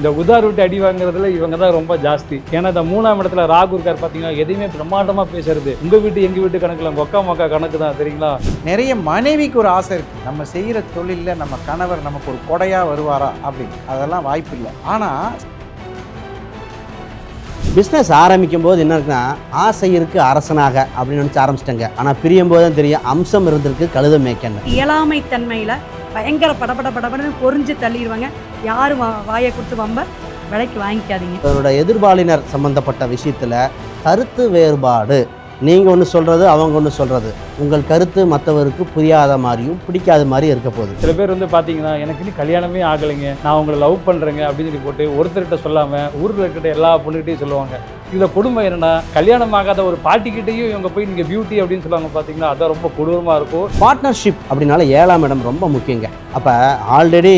இந்த உதார் விட்டு அடி வாங்குறதுல இவங்க தான் ரொம்ப ஜாஸ்தி. ஏன்னா இந்த மூணாம் இடத்துல ராகு இருக்கார் பார்த்தீங்கன்னா எதையுமே பிரம்மாண்டமாக பேசுறது. உங்கள் வீட்டு எங்கள் வீட்டு கணக்கில் கொக்கா மொக்கா கணக்கு தான் சரிங்களா நிறைய மனைவிக்கு ஒரு ஆசை இருக்கு. நம்ம செய்யற தொழில்ல நம்ம கணவர் நமக்கு ஒரு கொடையா வருவாரா அப்படின்னு. அதெல்லாம் வாய்ப்பு இல்லை. ஆனா பிஸ்னஸ் ஆரம்பிக்கும் போது என்ன இருக்குன்னா ஆசை இருக்கு அரசனாக அப்படின்னு நினச்சி ஆரம்பிச்சிட்டாங்க. ஆனால் பிரியும் போது தான் தெரியும் அம்சம் இருந்திருக்கு கழுத மேய்க்கன்னு. இயலாமை தன்மையில் பயங்கர படபட படபடன்னு பொறிஞ்சு தள்ளிடுவாங்க. யாரும் வா- வாயை கொடுத்து வம்ப விலைக்கு வாங்கிக்காதீங்க. அவரோட எதிர்பாலினர் சம்பந்தப்பட்ட விஷயத்தில் கருத்து வேறுபாடு. நீங்கள் ஒன்று சொல்கிறது அவங்க ஒன்று சொல்கிறது உங்கள் கருத்து மற்றவருக்கு புரியாத மாதிரியும் பிடிக்காத மாதிரியும் இருக்க போகுது. சில பேர் வந்து பார்த்தீங்கன்னா எனக்கு இன்னும் கல்யாணமே ஆகலைங்க. நான் உங்களை லவ் பண்ணுறேங்க அப்படின்னு சொல்லி போட்டு ஒருத்தர்கிட்ட சொல்லாமல் ஊரில் இருக்கிற எல்லா பொண்ணுகிட்டையும் சொல்லுவாங்க. இதில் கொடுமை என்னன்னா கல்யாணம் ஆகாத ஒரு பாட்டிக்கிட்டையும் இவங்க போய் நீங்கள் பியூட்டி அப்படின்னு சொல்லுவாங்க பார்த்தீங்கன்னா அதான் ரொம்ப கொடூரமாக இருக்கும். பார்ட்னர்ஷிப் அப்படின்னால ஏழாம் இடம் ரொம்ப முக்கியங்க. அப்போ ஆல்ரெடி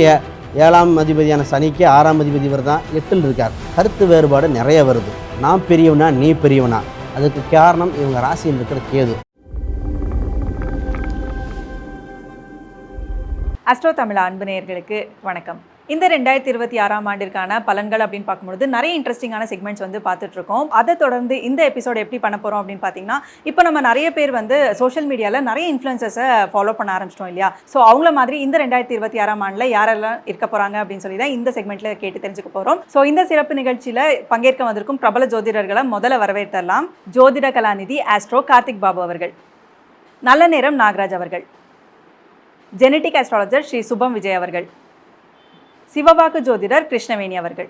ஏழாம் அதிபதியான சனிக்கு ஆறாம் அதிபதி இவர் தான் எட்டில் இருக்கார். கருத்து வேறுபாடு நிறைய வருது. நான் பெரியவனா நீ பெரியவனா? அதுக்கு காரணம் இவங்க ராசியில் இருக்கிற கேது. அஸ்ட்ரோ தமிழ் அன்பு நேயர்களுக்கு வணக்கம். இந்த ரெண்டாயிரத்தி இருபத்தி ஆறாம் ஆண்டிற்கான பலன்கள் அப்படின்னு பார்க்கும்பொழுது நிறைய இன்ட்ரெஸ்டிங்கான செக்மெண்ட்ஸ் வந்து பார்த்துட்டு இருக்கோம் அதை தொடர்ந்து இந்த எபிசோட் எப்படி பண்ண போகிறோம் அப்படின்னு பார்த்தீங்கன்னா இப்போ நம்ம நிறைய பேர் வந்து சோஷியல் மீடியாவில் நிறைய இன்ஃப்ளூயன்சஸை ஃபாலோ பண்ண ஆரம்பிச்சிட்டோம் இல்லையா? ஸோ அவங்கள மாதிரி இந்த ரெண்டாயிரத்தி இருபத்தி ஆறாம் ஆண்டில் யாரெல்லாம் இருக்க போகிறாங்க அப்படின்னு சொல்லி தான் இந்த செக்மெண்ட்டில் கேட்டு தெரிஞ்சுக்க போகிறோம் ஸோ இந்த சிறப்பு நிகழ்ச்சியில் பங்கேற்க வந்திருக்கும் பிரபல ஜோதிடர்களை முதல்ல வரவேற்றலாம் ஜோதிட கலாநிதி ஆஸ்ட்ரோ கார்த்திக் பாபு அவர்கள். நல்ல நேரம் நாகராஜ் அவர்கள். ஜெனட்டிக் ஆஸ்ட்ராலஜர் ஸ்ரீ சுபம் விஜய் அவர்கள். சிவவாக்கு ஜோதிடர் கிருஷ்ணவேணி அவர்கள்.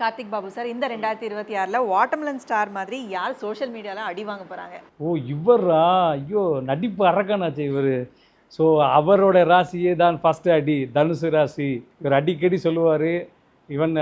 கார்த்திக் பாபு சார் இந்த ரெண்டாயிரத்தி இருபத்தி ஆறில் வாட்டர்மெலன் ஸ்டார் மாதிரி யார் சோஷியல் மீடியாவில் அடி வாங்க போகிறாங்க ஓ இவரா? ஐயோ நடிப்பு அரக்கனாச்சு இவர். ஸோ அவரோட ராசியே தான் ஃபஸ்ட்டு அடி. தனுசு ராசி. இவர் அடிக்கடி சொல்லுவார் இவன்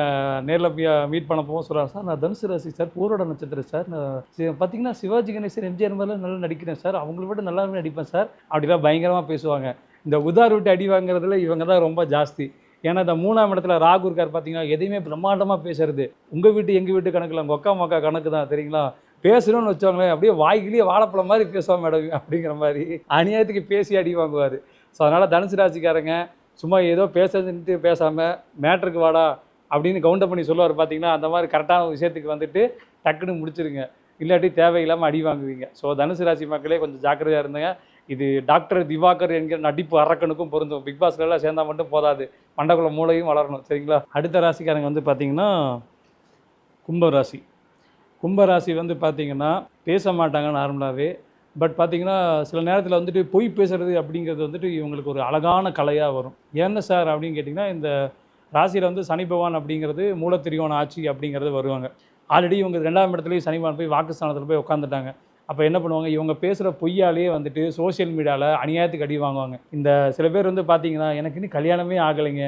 நேரில் போய் மீட் பண்ண போகும் சொல்கிறார் சார் நான் தனுசு ராசி சார் பூரோட நட்சத்திரம் சார். நான் பார்த்தீங்கன்னா சிவாஜி கணேசன் எம்ஜிஆர் மாதிரிலாம் நல்லா நடிக்கிறேன் சார். அவங்கள விட நல்லாவே நடிப்பேன் சார். அப்படிலாம் பயங்கரமாக பேசுவாங்க. இந்த உதார் விட்டு அடி வாங்குறதுல இவங்க தான் ரொம்ப ஜாஸ்தி. ஏன்னா இந்த மூணாம் இடத்துல ராகு இருக்கார் பார்த்தீங்கன்னா எதையுமே பிரம்மாண்டமாக பேசுறது. உங்கள் வீட்டு எங்கள் வீட்டு கணக்கில் கொக்கா மொக்கா கணக்கு தான் சரிங்களா பேசணும்னு வச்சோங்களேன் அப்படியே வாய்க்கிலேயே வாழைப்பழம் மாதிரி பேசுவாங்க மேடம் அப்படிங்கிற மாதிரி. அநியாயத்துக்கு பேசி அடி வாங்குவார். ஸோ அதனால் தனுசு ராசிக்காரங்க சும்மா ஏதோ பேசுறதுன்ட்டு பேசாமல் மேட்ருக்கு வாடா அப்படின்னு கவுண்டர் பண்ணி சொல்லுவார் பார்த்தீங்கன்னா அந்த மாதிரி கரெக்டான விஷயத்துக்கு வந்துட்டு டக்குன்னு முடிச்சிருங்க. இல்லாட்டி தேவையில்லாமல் அடி வாங்குவீங்க. ஸோ தனுசு ராசி மக்களே கொஞ்சம் ஜாக்கிரதையாக இருந்தேங்க. இது டாக்டர் திவாகர் என்கிற நடிப்பு அரக்கனுக்கும் பொருந்தும். பிக் பாஸ்ல சேர்ந்தா மட்டும் போதாது. மண்டக்குள்ள மூளையும் வளரணும் சரிங்களா? அடுத்த ராசிக்காரங்க வந்து பார்த்திங்கன்னா கும்ப ராசி. வந்து பார்த்திங்கன்னா பேச மாட்டாங்க நார்மலாகவே பட் பார்த்தீங்கன்னா சில நேரத்தில் வந்துட்டு பொய் பேசுகிறது அப்படிங்கிறது வந்துட்டு இவங்களுக்கு ஒரு அழகான கலையாக வரும். என்ன சார் அப்படின்னு கேட்டிங்கன்னா இந்த ராசியில் வந்து சனி பகவான் அப்படிங்கிறது மூலத்திரியோன ஆட்சி அப்படிங்கிறது வருவாங்க. ஆல்ரெடி இவங்க ரெண்டாம் இடத்துலையும் சனி பகவான் போய் வாக்குஸ்தானத்தில் போய் உட்காந்துட்டாங்க அப்போ என்ன பண்ணுவாங்க? இவங்க பேசுகிற பொய்யாலேயே வந்துட்டு சோஷியல் மீடியாவில் அநியாயத்துக்கு அடி வாங்குவாங்க. இந்த சில பேர் வந்து பார்த்தீங்கன்னா எனக்கு இன்னும் கல்யாணமே ஆகலைங்க.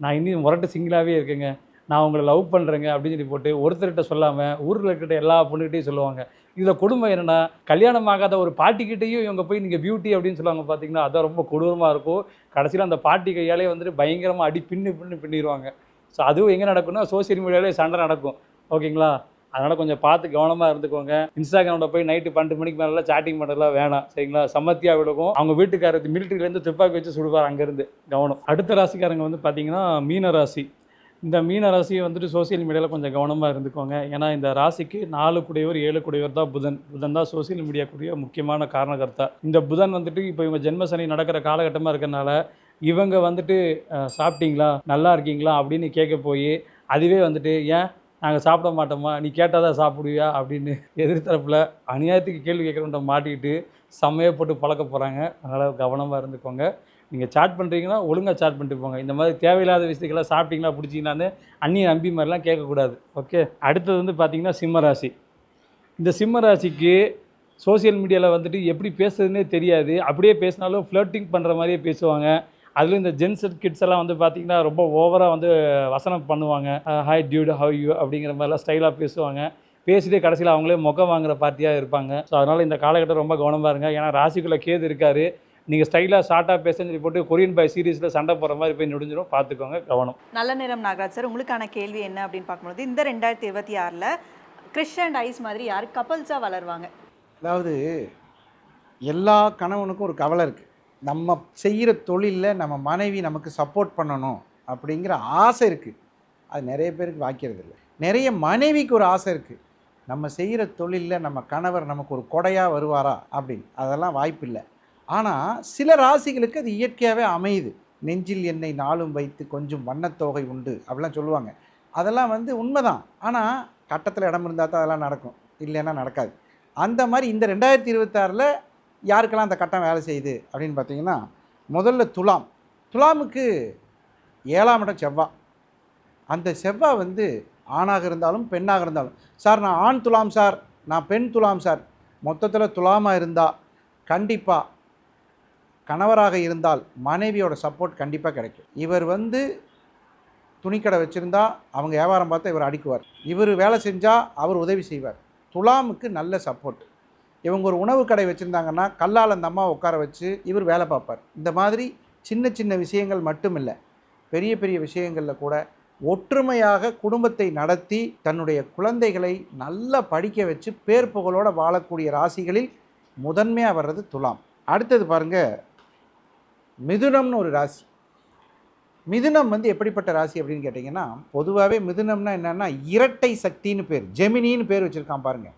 நான் இன்னும் முரட்டு சிங்கிளாகவே இருக்கேங்க. நான் உங்களை லவ் பண்ணுறேங்க அப்படின்னு சொல்லி போட்டு ஒருத்தர்கிட்ட சொல்லாமல் ஊரில் இருக்கிற எல்லா பொண்ணுகிட்டையும் சொல்லுவாங்க. இதில் கொடுமை என்னென்னா கல்யாணம் ஆகாத ஒரு பாட்டிக்கிட்டேயும் இவங்க போய் நீங்கள் பியூட்டி அப்படின்னு சொல்லுவாங்க பார்த்தீங்கன்னா அதான் ரொம்ப கொடூரமாக இருக்கும். கடைசியில் அந்த பாட்டி கையாலே வந்துட்டு பயங்கரமாக அடி பின்னு பின்னு பின்னிடுவாங்க. ஸோ அதுவும் எங்கே நடக்கும்னா சோஷியல் மீடியாவிலே சண்டை நடக்கும். ஓகேங்களா? அதனால் கொஞ்சம் பார்த்து கவனமாக இருந்துக்கோங்க. இன்ஸ்டாகிராமில் போய் நைட்டு பன்னெண்டு மணிக்கு மேலே சாட்டிங் பண்ணுறதுலாம் வேணாம். சரிங்களா? சம்மத்தியாக விடுக்கும் அவங்க வீட்டுக்காரத்து மிலிட்டரியிலேருந்து துப்பாக்கி வச்சு சுடுவார் அங்கேருந்து. கவனம். அடுத்த ராசிக்காரங்க வந்து பார்த்தீங்கன்னா மீன ராசி. இந்த மீன ராசியை வந்துட்டு சோஷியல் மீடியாவில் கொஞ்சம் கவனமாக இருந்துக்கோங்க. ஏன்னா இந்த ராசிக்கு நாலு குடையவர் ஏழு குடையவர் தான் புதன். புதன் தான் சோஷியல் மீடியாக்குரிய முக்கியமான காரணகர்த்தா. இந்த புதன் வந்துட்டு இப்போ இவங்க ஜென்மசனி நடக்கிற காலகட்டமாக இருக்கிறனால இவங்க வந்துட்டு சாப்பிட்டீங்களா? நல்லா இருக்கீங்களா? அப்படின்னு கேட்க போய் அதுவே வந்துட்டு ஏன் நாங்கள் சாப்பிட மாட்டோமா? நீ கேட்டால் தான் சாப்பிடுவியா? அப்படின்னு எதிர்த்தரப்பில் அநியாயத்துக்கு கேள்வி கேட்குறவன்ட்ட மாட்டிக்கிட்டு சமயப்பட்டு போட்டு பழக்க போகிறாங்க அதனால் கவனமாக இருந்துக்கோங்க. நீங்கள் சாட் பண்ணுறீங்கன்னா ஒழுங்காக சாட் பண்ணிட்டு போங்க. இந்த மாதிரி தேவையில்லாத விஷயத்துக்கெல்லாம் சாப்பிட்டீங்களா பிடிச்சிங்களான்னு அந்நிய நம்பி மாதிரிலாம் கேட்கக்கூடாது. ஓகே அடுத்தது வந்து பார்த்தீங்கன்னா சிம்ம ராசி. இந்த சிம்ம ராசிக்கு சோஷியல் மீடியாவில் வந்துட்டு எப்படி பேசுறதுனே தெரியாது. அப்படியே பேசினாலும் ஃப்ளர்ட்டிங் பண்ணுற மாதிரியே பேசுவாங்க. அதுலேயும் இந்த ஜென்ஸ் கிட்ஸ் எல்லாம் வந்து பார்த்தீங்கன்னா ரொம்ப ஓவராக வந்து வசனம் பண்ணுவாங்க. ஹாய் டியூட் ஹவ் யூ அப்படிங்கிற மாதிரிலாம் ஸ்டைலாக பேசுவாங்க. பேசிட்டே கடைசியில் அவங்களே முகம் வாங்குற பார்ட்டியாக இருப்பாங்க. ஸோ அதனால் இந்த காலகட்டம் ரொம்ப கவனமாக இருங்க. ஏன்னா ராசிக்குள்ளே கேது இருக்காரு. நீங்கள் ஸ்டைலாக ஷார்ட்டாக பேசுன்னு சொல்லி போட்டு கொரியன் பாய் சீரீஸில் சண்டை போடுற மாதிரி போய் நுடிஞ்சிடும் பார்த்துக்கோங்க கவனம். நல்ல நேரம் நாகராஜ் சார். உங்களுக்கான கேள்வி என்ன அப்படின்னு பார்க்கும்போது இந்த ரெண்டாயிரத்தி இருபத்தி ஆறில் கிறிஷ் அண்ட் ஐஸ் மாதிரி யார் கப்பல்ஸாக வளருவாங்க? அதாவது எல்லா கணவனுக்கும் ஒரு கவலை இருக்குது நம்ம செய்கிற தொழிலில் நம்ம மனைவி நமக்கு சப்போர்ட் பண்ணணும் அப்படிங்கிற ஆசை இருக்குது அது நிறைய பேருக்கு வாய்க்கிறது இல்லை நிறைய மனைவிக்கு ஒரு ஆசை இருக்குது நம்ம செய்கிற தொழிலில் நம்ம கணவர் நமக்கு ஒரு கொடையாக வருவாரா அப்படின்னு. அதெல்லாம் வாய்ப்பில்லை ஆனால் சில ராசிகளுக்கு அது இயற்கையாகவே அமையுது. நெஞ்சில் எண்ணெய் நாளும் வைத்து கொஞ்சம் வண்ணத்தோகை உண்டு அப்படிலாம் சொல்லுவாங்க. அதெல்லாம் வந்து உண்மைதான். ஆனால் கட்டத்தில் இடம் இருந்தால் தான் அதெல்லாம் நடக்கும். இல்லைன்னா நடக்காது. அந்த மாதிரி இந்த ரெண்டாயிரத்தி இருபத்தாறில் யாருக்கெல்லாம் அந்த கட்டம் வேலை செய்யுது அப்படின்னு பார்த்தீங்கன்னா முதல்ல துலாம். துலாமுக்கு ஏழாம் இடம் செவ்வாய் அந்த செவ்வாய் வந்து ஆணாக இருந்தாலும் பெண்ணாக இருந்தாலும். சார் நான் ஆண் துலாம் சார் நான் பெண் துலாம் சார். மொத்தத்தில் துலாமாக இருந்தால் கண்டிப்பாக கணவராக இருந்தால் மனைவியோட சப்போர்ட் கண்டிப்பாக கிடைக்கும். இவர் வந்து துணிக்கடை வச்சுருந்தா அவங்க வியாபாரம் பார்த்தா இவர் அடிக்குவார். இவர் வேலை செஞ்சால் அவர் உதவி செய்வார். துலாமுக்கு நல்ல சப்போர்ட். இவங்க ஒரு உணவு கடை வச்சுருந்தாங்கன்னா கல்லால் அந்த அம்மா உட்கார வச்சு இவர் வேலை பார்ப்பார். இந்த மாதிரி சின்ன சின்ன விஷயங்கள் மட்டும் இல்லை பெரிய பெரிய விஷயங்களில் கூட ஒற்றுமையாக குடும்பத்தை நடத்தி தன்னுடைய குழந்தைகளை நல்லா படிக்க வச்சு பேர் புகழோடு வாழக்கூடிய ராசிகளில் முதன்மையாக வர்றது துலாம். அடுத்தது பாருங்க மிதுனம்னு ஒரு ராசி. மிதுனம் வந்து எப்படிப்பட்ட ராசி அப்படின்னு கேட்டிங்கன்னா பொதுவாகவே மிதுனம்னா என்னென்னா இரட்டை சக்தின்னு பேர் ஜெமினின்னு பேர் வச்சுருக்கான் பாருங்கள்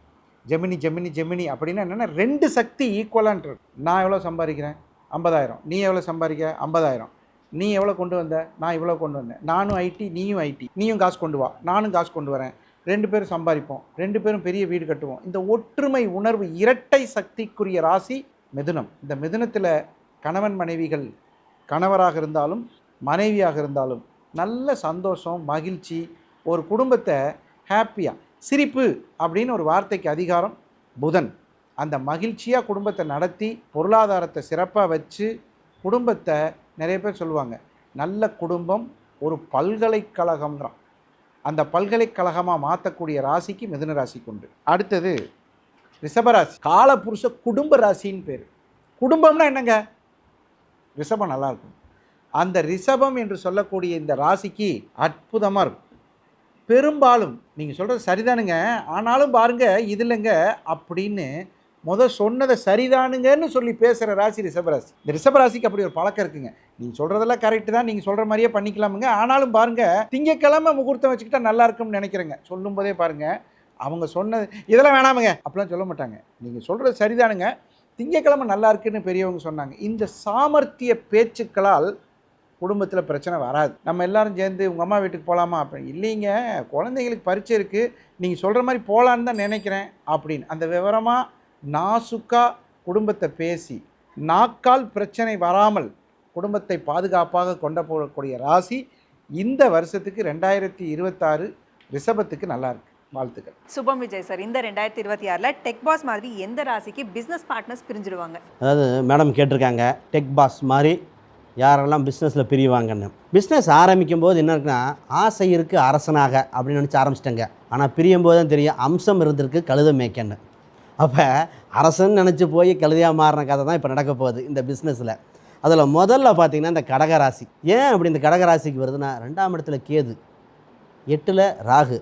ஜெமினி ஜெமினி ஜெமினி அப்படின்னா என்னென்னா ரெண்டு சக்தி ஈக்குவலான்றது நான் எவ்வளோ சம்பாதிக்கிறேன்? ஐம்பதாயிரம். நீ எவ்வளோ சம்பாதிக்க ஐம்பதாயிரம். நீ எவ்வளோ கொண்டு வந்த? நான் இவ்வளோ கொண்டு வந்தேன். நானும் ஐடி நீயும் ஐடி நீயும் காசு கொண்டு வா. நானும் காசு கொண்டு வரேன். ரெண்டு பேரும் சம்பாதிப்போம். ரெண்டு பேரும் பெரிய வீடு கட்டுவோம். இந்த ஒற்றுமை உணர்வு இரட்டை சக்திக்குரிய ராசி மிதுனம். இந்த மிதுனத்தில் கணவன் மனைவிகள் கணவராக இருந்தாலும் மனைவியாக இருந்தாலும் நல்ல சந்தோஷம் மகிழ்ச்சி ஒரு குடும்பத்தை ஹாப்பியாக சிரிப்பு அப்படின்னு ஒரு வார்த்தைக்கு அதிகாரம் புதன். அந்த மகிழ்ச்சியாக குடும்பத்தை நடத்தி பொருளாதாரத்தை சிறப்பாக வச்சு குடும்பத்தை நிறைய பேர் சொல்லுவாங்க நல்ல குடும்பம் ஒரு பல்கலைக்கழகம்ங்கிறான் அந்த பல்கலைக்கழகமாக மாற்றக்கூடிய ராசிக்கு மிதுன ராசிக்கு உண்டு. அடுத்தது ரிஷபராசி காலபுருஷ குடும்ப ராசின்னு பேர். குடும்பம்னா என்னங்க? ரிஷபம் நல்லாயிருக்கும் அந்த ரிஷபம் என்று சொல்லக்கூடிய இந்த ராசிக்கு அற்புதமாக இருக்கும். பெரும்பாலும் நீங்கள் சொல்கிறது சரிதானுங்க. ஆனாலும் பாருங்கள் இதுலங்க அப்படின்னு முதல் சொன்னதை சரிதானுங்கன்னு சொல்லி பேசுகிற ராசி ரிஷபராசி. இந்த ரிஷபராசிக்கு அப்படி ஒரு பழக்கம் இருக்குங்க. நீங்கள் சொல்கிறதெல்லாம் கரெக்டு தான். நீங்கள் சொல்கிற மாதிரியே பண்ணிக்கலாமுங்க. ஆனாலும் பாருங்கள் திங்கக்கிழமை முகூர்த்தம் வச்சுக்கிட்டா நல்லா இருக்கும்னு நினைக்கிறேங்க. சொல்லும் போதே அவங்க சொன்னது இதெல்லாம் வேணாமுங்க. அப்படிலாம் சொல்ல மாட்டாங்க. நீங்கள் சொல்கிறது சரிதானுங்க. திங்கக்கிழமை நல்லா இருக்குன்னு பெரியவங்க சொன்னாங்க. இந்த சாமர்த்திய பேச்சுக்களால் குடும்பத்தில் பிரச்சனை வராது. நம்ம எல்லாரும் சேர்ந்து உங்கள் அம்மா வீட்டுக்கு போகலாமா அப்படி இல்லைங்க குழந்தைங்களுக்கு பரீட்சை இருக்குது நீங்கள் சொல்கிற மாதிரி போகலான்னு தான் நினைக்கிறேன் அப்படின்னு. அந்த விவரமாக நாசுக்காக குடும்பத்தை பேசி நாக்கால் பிரச்சனை வராமல் குடும்பத்தை பாதுகாப்பாக கொண்ட போகக்கூடிய ராசி இந்த வருஷத்துக்கு ரெண்டாயிரத்தி இருபத்தாறு ரிஷபத்துக்கு நல்லா இருக்கு. வாழ்த்துக்கள். சுபம் விஜய் சார் இந்த ரெண்டாயிரத்தி இருபத்தி ஆறில் டெக் பாஸ் மாதிரி எந்த ராசிக்கு பிஸ்னஸ் பார்ட்னர்ஸ் பிரிஞ்சிடுவாங்க? அதாவது மேடம் கேட்டிருக்காங்க டெக் பாஸ் மாதிரி யாரெல்லாம் பிஸ்னஸில் பிரிவாங்கன்னு. பிஸ்னஸ் ஆரம்பிக்கும் போது என்ன இருக்குன்னா ஆசை இருக்குது அரசனாக அப்படின்னு நினச்சி ஆரம்பிச்சிட்டேங்க. ஆனால் பிரியும் போது தான் தெரியும் அம்சம் இருந்திருக்கு கழுத மேய்க்கன்னு. அப்போ அரசன் நினச்சி போய் கழுதையாக மாறின கதை தான் இப்போ நடக்க போகுது இந்த பிஸ்னஸில் அதில் முதல்ல பார்த்தீங்கன்னா இந்த கடகராசி. ஏன் அப்படி இந்த கடகராசிக்கு வருதுன்னா ரெண்டாம் இடத்துல கேது எட்டில் ராகு.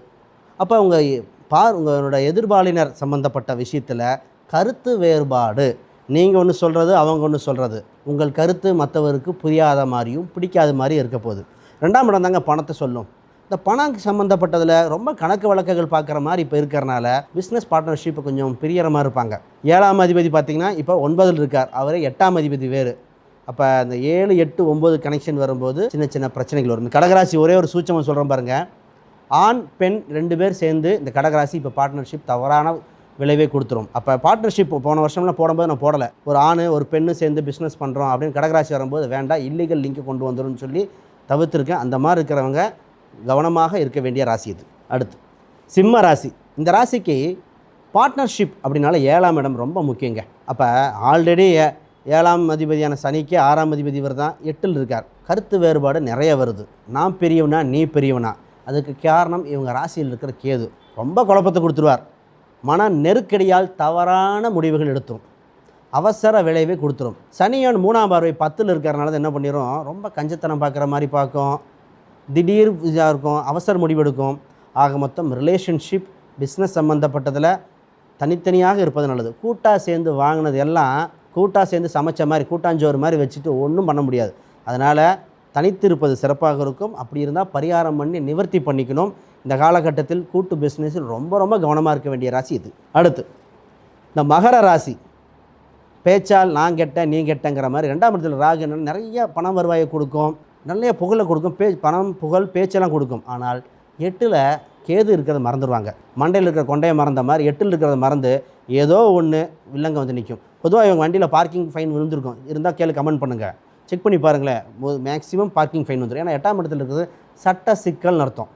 அப்போ உங்கள் பார் உங்களோட எதிர்பாலினர் சம்மந்தப்பட்ட விஷயத்தில் கருத்து வேறுபாடு. நீங்கள் ஒன்று சொல்கிறது அவங்க ஒன்று சொல்கிறது உங்கள் கருத்து மற்றவருக்கு புரியாத மாதிரியும் பிடிக்காத மாதிரியும் இருக்க போகுது. ரெண்டாம் இடம் தாங்க பணத்தை சொல்லும். இந்த பணம் சம்மந்தப்பட்டதில் ரொம்ப கணக்கு வழக்குகள் பார்க்குற மாதிரி இப்போ இருக்கிறனால பிஸ்னஸ் பார்ட்னர்ஷிப் கொஞ்சம் பிரியற மாதிரி இருப்பாங்க. ஏழாம் அதிபதி பார்த்திங்கன்னா இப்போ ஒன்பதில் இருக்கார். அவரே எட்டாம் அதிபதி வேறு. அப்போ அந்த ஏழு எட்டு ஒம்பது கனெக்ஷன் வரும்போது சின்ன சின்ன பிரச்சனைகள் வரும். இந்த கடகராசி ஒரே ஒரு சூச்சமாக சொல்கிறேன் பாருங்கள் ஆண் பெண் ரெண்டு பேர் சேர்ந்து இந்த கடகராசி இப்போ பார்ட்னர்ஷிப் தவறான விளைவே கொடுத்துரும். அப்போ பார்ட்னர்ஷிப் போன வருஷம்லாம் போடும்போது நான் போடலை. ஒரு ஆண் ஒரு பெண்ணு சேர்ந்து பிஸ்னஸ் பண்ணுறோம் அப்படின்னு கடகராசி வரும்போது வேண்டாம் இல்லீகல் லிங்க் கொண்டு வந்துடும் சொல்லி தவிர்த்துருக்கேன். அந்த மாதிரி இருக்கிறவங்க கவனமாக இருக்க வேண்டிய ராசி இது. அடுத்து சிம்ம ராசி. இந்த ராசிக்கு பார்ட்னர்ஷிப் அப்படின்னால ஏழாம் இடம் ரொம்ப முக்கியங்க. அப்போ ஆல்ரெடி ஏழாம் அதிபதியான சனிக்கு ஆறாம் அதிபதி இவர் தான் எட்டில் இருக்கார். கருத்து வேறுபாடு நிறைய வருது. நான் பெரியவனா நீ பெரியவனா? அதுக்கு காரணம் இவங்க ராசியில் இருக்கிற கேது. ரொம்ப குழப்பத்தை கொடுத்துருவார். மன நெருக்கடியால் தவறான முடிவுகள் எடுத்துரும் அவசர விளைவை கொடுத்துரும். சனியான் மூணாம் பார்வை பத்தில் இருக்கிறனால என்ன பண்ணிடும் ரொம்ப கஞ்சத்தனம் பார்க்குற மாதிரி பார்க்கும். திடீர் இதாக இருக்கும். அவசர முடிவெடுக்கும் ஆக மொத்தம் ரிலேஷன்ஷிப் பிஸ்னஸ் சம்மந்தப்பட்டதில் தனித்தனியாக இருப்பது நல்லது. கூட்டாக சேர்ந்து வாங்கினது எல்லாம் கூட்டாக சேர்ந்து சமைச்ச மாதிரி கூட்டாஞ்சோறு மாதிரி வச்சுட்டு ஒன்றும் பண்ண முடியாது. அதனால் தனித்திருப்பது சிறப்பாக இருக்கும். அப்படி இருந்தால் பரிகாரம் பண்ணி நிவர்த்தி பண்ணிக்கணும். இந்த காலகட்டத்தில் கூட்டு பிஸ்னஸில் ரொம்ப ரொம்ப கவனமாக இருக்க வேண்டிய ராசி இது. அடுத்து இந்த மகர ராசி. பேச்சால் நான் கெட்ட நீ கெட்டங்கிற மாதிரி ரெண்டாம் இடத்துல ராகு என்னன்னா நிறைய பணம் வருவாயை கொடுக்கும். நிறைய புகழை கொடுக்கும். பே பணம் புகழ் பேச்செல்லாம் கொடுக்கும். ஆனால் எட்டில் கேது இருக்கிறத மறந்துடுவாங்க மண்டையில் இருக்கிற கொண்டையை மறந்த மாதிரி எட்டில் இருக்கிறத மறந்து ஏதோ ஒன்று வில்லங்க வந்து நிற்கும் பொதுவாக இவங்க வண்டியில் பார்க்கிங் ஃபைன் விழுந்திருக்கும். இருந்தால் கேளு கமெண்ட் பண்ணுங்கள் செக் பண்ணி பாருங்களேன். மேக்ஸிமம் பார்க்கிங் ஃபைன் வந்துடும் ஏன்னா எட்டாம் இடத்துல இருக்கிறது சட்ட சிக்கல்னு அர்த்தம்.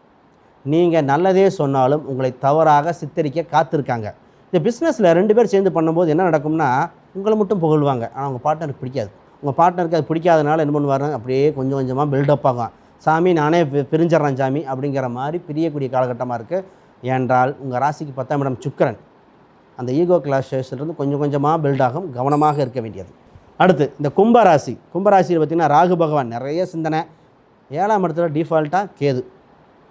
நீங்கள் நல்லதே சொன்னாலும் உங்களை தவறாக சித்தரிக்க காத்திருக்காங்க. இந்த பிஸ்னஸில் ரெண்டு பேர் சேர்ந்து பண்ணும்போது என்ன நடக்கும்னா உங்களை மட்டும் புகழ்வாங்க. ஆனால் உங்கள் பார்ட்னருக்கு பிடிக்காது. உங்கள் பார்ட்னருக்கு அது பிடிக்காதனால என்ன பண்ணுவார் அப்படியே கொஞ்சம் கொஞ்சமாக பில்டப் ஆகும். சாமி நானே பிரிஞ்சிட்றேன் சாமி அப்படிங்கிற மாதிரி பிரியக்கூடிய காலகட்டமாக இருக்குது ஏன்றால் உங்கள் ராசிக்கு பத்தாம் இடம் சுக்கிரன். அந்த ஈகோ கிளாஷஸ்லேருந்து கொஞ்சம் கொஞ்சமாக பில்டாகும் கவனமாக இருக்க வேண்டியது. அடுத்து இந்த கும்பராசி கும்பராசியில் பார்த்திங்கன்னா ராகு பகவான் நிறைய சிந்தனை. ஏழாம் இடத்துல டிஃபால்ட்டாக கேது.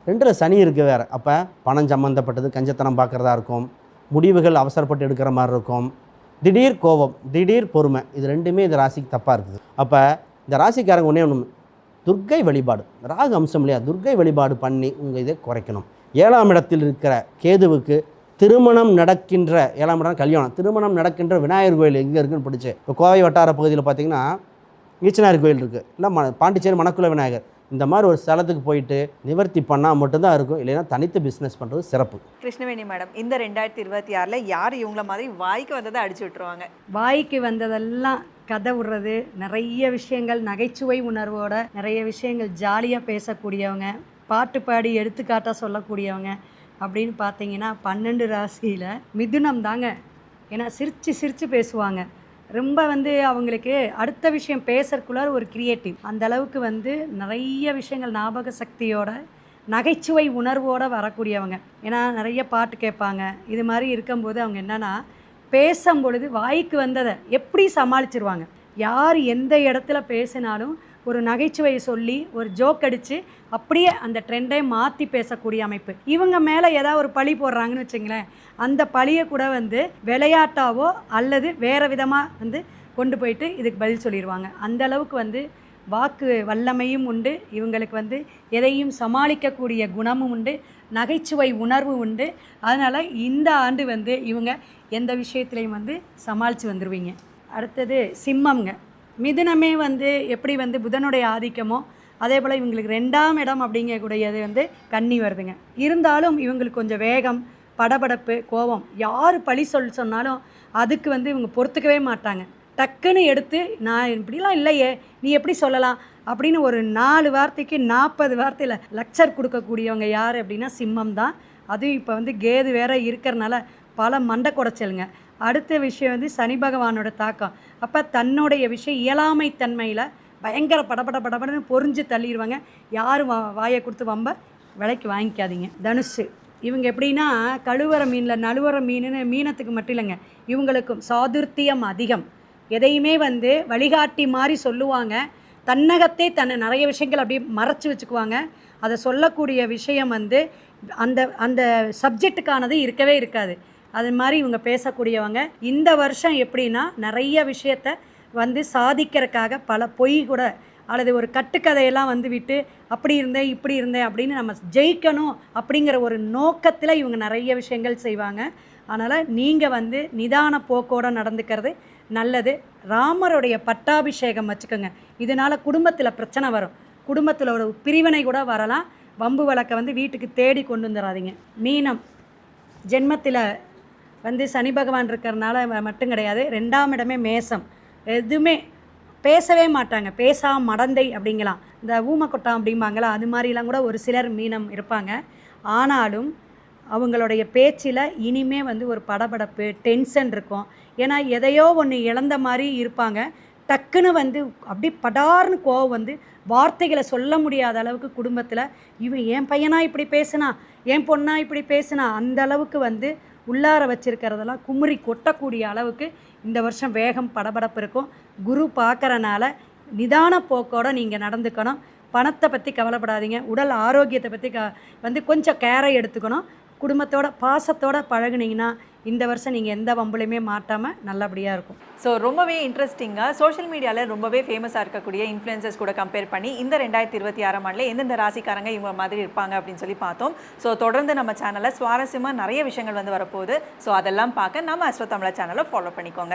ரெண்டில் சனி இருக்குது வேறு. அப்போ பணம் சம்மந்தப்பட்டது கஞ்சத்தனம் பார்க்குறதா இருக்கும். முடிவுகள் அவசரப்பட்டு எடுக்கிற மாதிரி இருக்கும். திடீர் கோபம் திடீர் பொறுமை இது ரெண்டுமே இந்த ராசிக்கு தப்பாக இருக்குது. அப்போ இந்த ராசிக்காரங்க ஒன்றே ஒன்று துர்க்கை வழிபாடு. ராகு அம்சம் இல்லையா? துர்க்கை வழிபாடு பண்ணி உங்கள் இதை குறைக்கணும். ஏழாம் இடத்தில் இருக்கிற கேதுவுக்கு திருமணம் நடக்கின்ற ஏழாம் இடம் கல்யாணம் திருமணம் நடக்கின்ற விநாயகர் கோயில் எங்கே இருக்குன்னு பிடிச்சி. இப்போ கோவை வட்டார பகுதியில் பார்த்தீங்கன்னா ஈச்சனார் கோயில் இருக்குது இல்லை ம பாண்டிச்சேரி மணக்குள விநாயகர். இந்த மாதிரி ஒரு ஸ்தலத்துக்கு போயிட்டு நிவர்த்தி பண்ணால் மட்டும்தான் இருக்கும். இல்லைன்னா தனித்து பிஸ்னஸ் பண்ணுறது சிறப்பு. கிருஷ்ணவேணி மேடம் இந்த ரெண்டாயிரத்தி இருபத்தி ஆறில் யார் இவங்கள மாதிரி வாய்க்கு வந்ததை அடிச்சு விட்டுருவாங்க? வாய்க்கு வந்ததெல்லாம் கதை விடுறது நிறைய விஷயங்கள் நகைச்சுவை உணர்வோட நிறைய விஷயங்கள் ஜாலியாக பேசக்கூடியவங்க பாட்டு பாடி எடுத்துக்காட்டாக சொல்லக்கூடியவங்க அப்படின்னு பார்த்தீங்கன்னா பன்னெண்டு ராசியில் மிதுனம் தாங்க. ஏன்னா சிரித்து சிரித்து பேசுவாங்க. ரொம்ப வந்து அவங்களுக்கு அடுத்த விஷயம் பேசுறதுக்குள்ள ஒரு கிரியேட்டிவ் அந்த அளவுக்கு வந்து நிறைய விஷயங்கள் ஞாபக சக்தியோட நகைச்சுவை உணர்வோடு வரக்கூடியவங்க. ஏன்னா நிறைய பாட்டு கேட்பாங்க. இது மாதிரி இருக்கும்போது அவங்க என்னென்னா பேசும் பொழுது வாய்க்கு வந்ததை எப்படி சமாளிச்சிருவாங்க? யார் எந்த இடத்துல பேசினாலும் ஒரு நகைச்சுவையை சொல்லி ஒரு ஜோக் அடித்து அப்படியே அந்த ட்ரெண்டை மாற்றி பேசக்கூடிய அமைப்பு. இவங்க மேலே ஏதாவது ஒரு பழி போடுறாங்கன்னு வச்சுங்களேன் அந்த பழியை கூட வந்து விளையாட்டாவோ அல்லது வேறு விதமாக வந்து கொண்டு போயிட்டு இதுக்கு பதில் சொல்லிடுவாங்க அந்த அளவுக்கு வந்து வாக்கு வல்லமையும் உண்டு. இவங்களுக்கு வந்து எதையும் சமாளிக்கக்கூடிய குணமும் உண்டு. நகைச்சுவை உணர்வு உண்டு. அதனால் இந்த ஆண்டு வந்து இவங்க எந்த விஷயத்துலையும் வந்து சமாளித்து வந்துடுவீங்க அடுத்தது சிம்மம்ங்க. மிதுனமே வந்து எப்படி வந்து புதனுடைய ஆதிக்கமோ அதே போல் இவங்களுக்கு ரெண்டாம் இடம் அப்படிங்கக்கூடியது வந்து கன்னி வருதுங்க. இருந்தாலும் இவங்களுக்கு கொஞ்சம் வேகம் படபடப்பு கோபம் யார் பழி சொல் சொன்னாலும் அதுக்கு வந்து இவங்க பொறுத்துக்கவே மாட்டாங்க. டக்குன்னு எடுத்து நான் இப்படிலாம் இல்லையே நீ எப்படி சொல்லலாம்? அப்படின்னு ஒரு நாலு வார்த்தைக்கு நாற்பது வார்த்தையில் லெக்சர் கொடுக்கக்கூடியவங்க யார் அப்படின்னா சிம்மம் தான் அதுவும் இப்போ வந்து கேது வேற இருக்கிறனால பல மண்டை குடைச்சலுங்க. அடுத்த விஷயம் வந்து சனி பகவானோட தாக்கம். அப்போ தன்னுடைய விஷயம் இயலாமை தன்மையில் பயங்கர படபட படபடன்னு பொறிஞ்சு தள்ளிடுவாங்க யாரும் வா வாயை கொடுத்து வம்ப? விலைக்கு வாங்கிக்காதீங்க. தனுஷு இவங்க எப்படின்னா கழுவற மீனில் நழுவற மீனுன்னு மீனத்துக்கு மட்டும் இல்லைங்க. இவங்களுக்கும் சாதுர்த்தியம் அதிகம். எதையுமே வந்து வழிகாட்டி மாதிரி சொல்லுவாங்க. தன்னகத்தே தன்னை நிறைய விஷயங்கள் அப்படியே மறைச்சி வச்சுக்குவாங்க. அதை சொல்லக்கூடிய விஷயம் வந்து அந்த அந்த சப்ஜெக்ட்டுக்கானது இருக்கவே இருக்காது. அது மாதிரி இவங்க பேசக்கூடியவங்க. இந்த வருஷம் எப்படின்னா நிறைய விஷயத்த வந்து சாதிக்கிறதுக்காக பல பொய் கூட அல்லது ஒரு கட்டுக்கதையெல்லாம் வந்து விட்டு அப்படி இருந்தேன் இப்படி இருந்தேன் அப்படின்னு நம்ம ஜெயிக்கணும் அப்படிங்கிற ஒரு நோக்கத்தில் இவங்க நிறைய விஷயங்கள் செய்வாங்க. அதனால் நீங்கள் வந்து நிதான போக்கோட நடந்துக்கிறது நல்லது. ராமருடைய பட்டாபிஷேகம் வச்சுக்கோங்க. இதனால் குடும்பத்தில் பிரச்சனை வரும். குடும்பத்தில் ஒரு பிரிவினை கூட வரலாம். வம்பு வழக்கை வந்து வீட்டுக்கு தேடி கொண்டு வந்துடாதீங்க மீனம். ஜென்மத்தில் வந்து சனி பகவான் இருக்கிறனால மட்டும் கிடையாது. ரெண்டாம் இடமே மேசம். எதுவுமே பேசவே மாட்டாங்க. பேசா மடந்தை அப்படிங்கலாம். இந்த ஊமக்கொட்டம் அப்படிம்பாங்களா அது மாதிரிலாம் கூட ஒரு சிலர் மீனம் இருப்பாங்க. ஆனாலும் அவங்களுடைய பேச்சில் இனிமே வந்து ஒரு படபடப்பு டென்ஷன் இருக்கும். ஏன்னா எதையோ ஒன்று இழந்த மாதிரி இருப்பாங்க. டக்குன்னு வந்து அப்படி படார்னு கோவம் வந்து வார்த்தைகளை சொல்ல முடியாத அளவுக்கு குடும்பத்தில் இவன் என் பையனா இப்படி பேசுனா? என் பொண்ணா இப்படி பேசுனா? அந்த அளவுக்கு வந்து உள்ளார வச்சிருக்கிறதெல்லாம் குமுறி கொட்டக்கூடிய அளவுக்கு இந்த வருஷம் வேகம் படபடப்பு இருக்கும். குரு பார்க்குறனால நிதான போக்கோட நீங்கள் நடந்துக்கணும். பணத்தை பற்றி கவலைப்படாதீங்க. உடல் ஆரோக்கியத்தை பற்றி க வந்து கொஞ்சம் கேரை எடுத்துக்கணும். குடும்பத்தோட பாசத்தோட பழகுனீங்கன்னா இந்த வருஷம் நீங்கள் எந்த வம்புலையுமே மாட்டாமல் நல்லபடியாக இருக்கும். ஸோ ரொம்பவே இன்ட்ரெஸ்டிங்காக சோஷியல் மீடியாவில் ரொம்பவே ஃபேமஸாக இருக்கக்கூடிய இன்ஃப்ளூயன்சஸ் கூட கம்பேர் பண்ணி இந்த ரெண்டாயிரத்தி இருபத்தி ஆறாம் ஆண்டில் எந்தெந்த ராசிக்காரங்க இவங்க மாதிரி இருப்பாங்க அப்படின்னு சொல்லி பார்த்தோம். ஸோ தொடர்ந்து நம்ம சேனலில் சுவாரஸ்யமாக நிறைய விஷயங்கள் வந்து வரப்போகுது. ஸோ அதெல்லாம் பார்க்க நம்ம அஸ்வத்தமிழா சேனலை ஃபாலோ பண்ணிக்கோங்க.